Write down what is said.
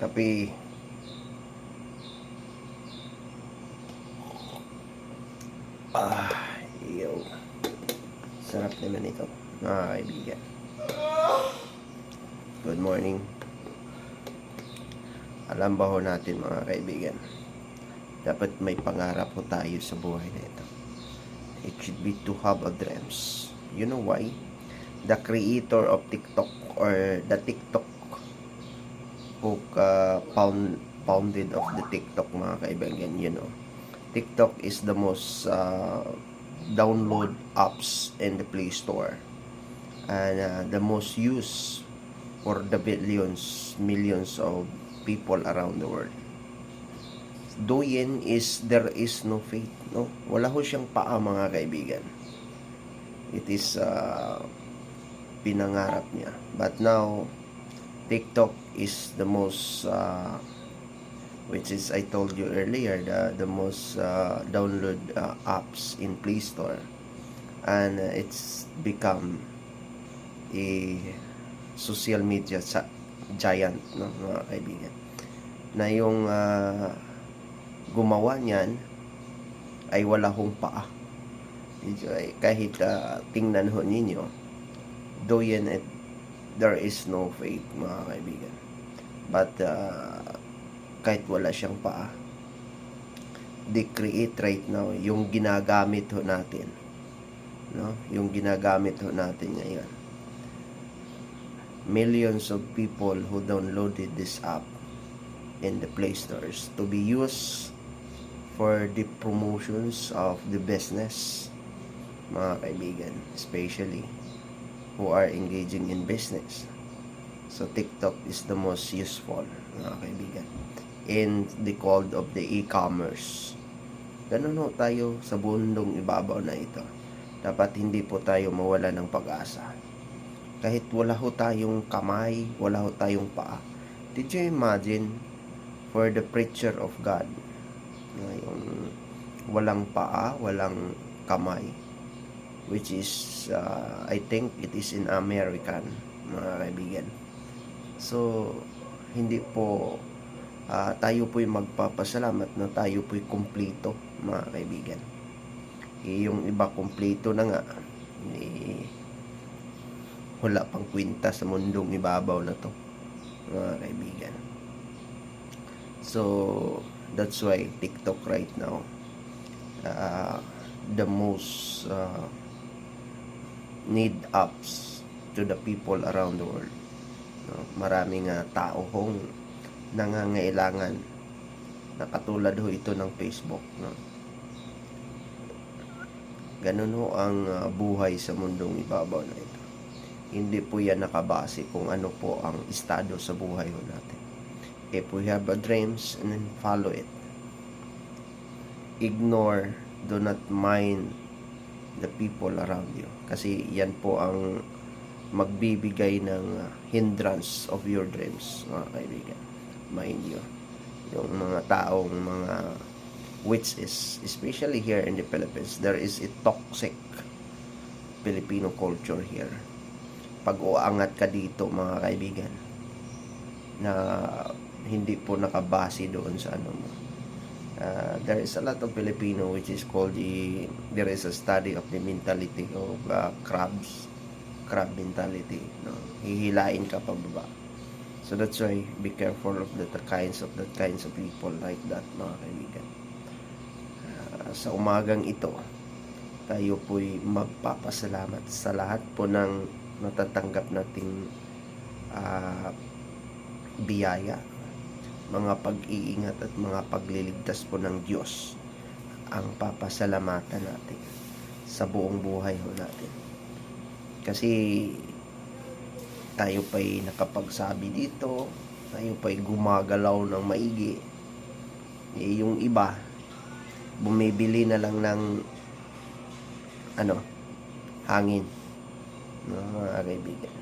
Kape. Ah, iyo. Sarap naman ito, mga kaibigan. Good morning. Alam ba ho natin mga kaibigan, dapat may pangarap ho tayo sa buhay na ito. It should be to have a dreams. You know why? The creator of TikTok or the TikTok who uh, found, founded of the TikTok mga kaibigan, you know. TikTok is the most uh, download apps in the Play Store and uh, the most used for the billions, millions of people around the world. Doyen is there is no faith, no? Wala ho siyang paa mga kaibigan. It is uh, pinangarap niya. But now, TikTok is the most uh, which is I told you earlier the the most uh, download uh, apps in Play Store. And uh, it's become a social media sa giant no mga kaibigan. Na yung uh, gumawa niyan ay wala hong paa. Ay- kahit uh, tingnan ho ninyo yan eh, there is no faith mga kaibigan. But uh, kahit wala siyang paa they create right now yung ginagamit ho natin no? Yung ginagamit ho natin ngayon. Millions of people who downloaded this app in the play stores to be used for the promotions of the business mga kaibigan especially who are engaging in business so TikTok is the most useful mga kaibigan in the called of the e-commerce. Ganun ho tayo sa bundong ibabaw na ito. Dapat hindi po tayo mawala ng pag-asa. Kahit wala ho tayong kamay, wala ho tayong paa. Did you imagine for the preacher of God yung walang paa, walang kamay which is uh, I think it is in American mga kaibigan. So hindi po ah, tayo po'y magpapasalamat na tayo po'y kumplito, mga kaibigan. Eh, yung iba kumplito na nga, eh, wala pang kwinta sa mundong ibabaw na to, mga kaibigan. So, that's why TikTok right now, uh, the most uh, need apps to the people around the world. No? Maraming uh, tao hong nangangailangan na katulad ho ito ng Facebook no ganun ho ang uh, buhay sa mundong ibabaw na ito hindi po yan nakabase kung ano po ang estado sa buhay ho natin if we have a dreams and then follow it ignore do not mind the people around you. Kasi yan po ang magbibigay ng uh, hindrance of your dreams mga kaibigan. Mind you yung mga taong mga which is especially here in the Philippines there is a toxic Filipino culture here. Pag uangat ka dito mga kaibigan na hindi po nakabase doon sa ano mo Uh, there is a lot of Filipino which is called the there is a study of the mentality of uh, crabs crab mentality no? Hihilain ka pababa So that's why be careful of the, kinds of the kinds of people like that mga kaibigan. Ah, sa umagang ito, tayo po'y magpapasalamat sa lahat po ng natatanggap nating ah, biyaya, mga pag-iingat at mga pagliligtas po ng Diyos ang papasalamatan natin sa buong buhay ho natin. Kasi tayo pa'y nakapagsabi dito, tayo pa'y gumagalaw ng maigi. Eh, yung iba, bumibili na lang ng ano, hangin. No, mga kaibigan.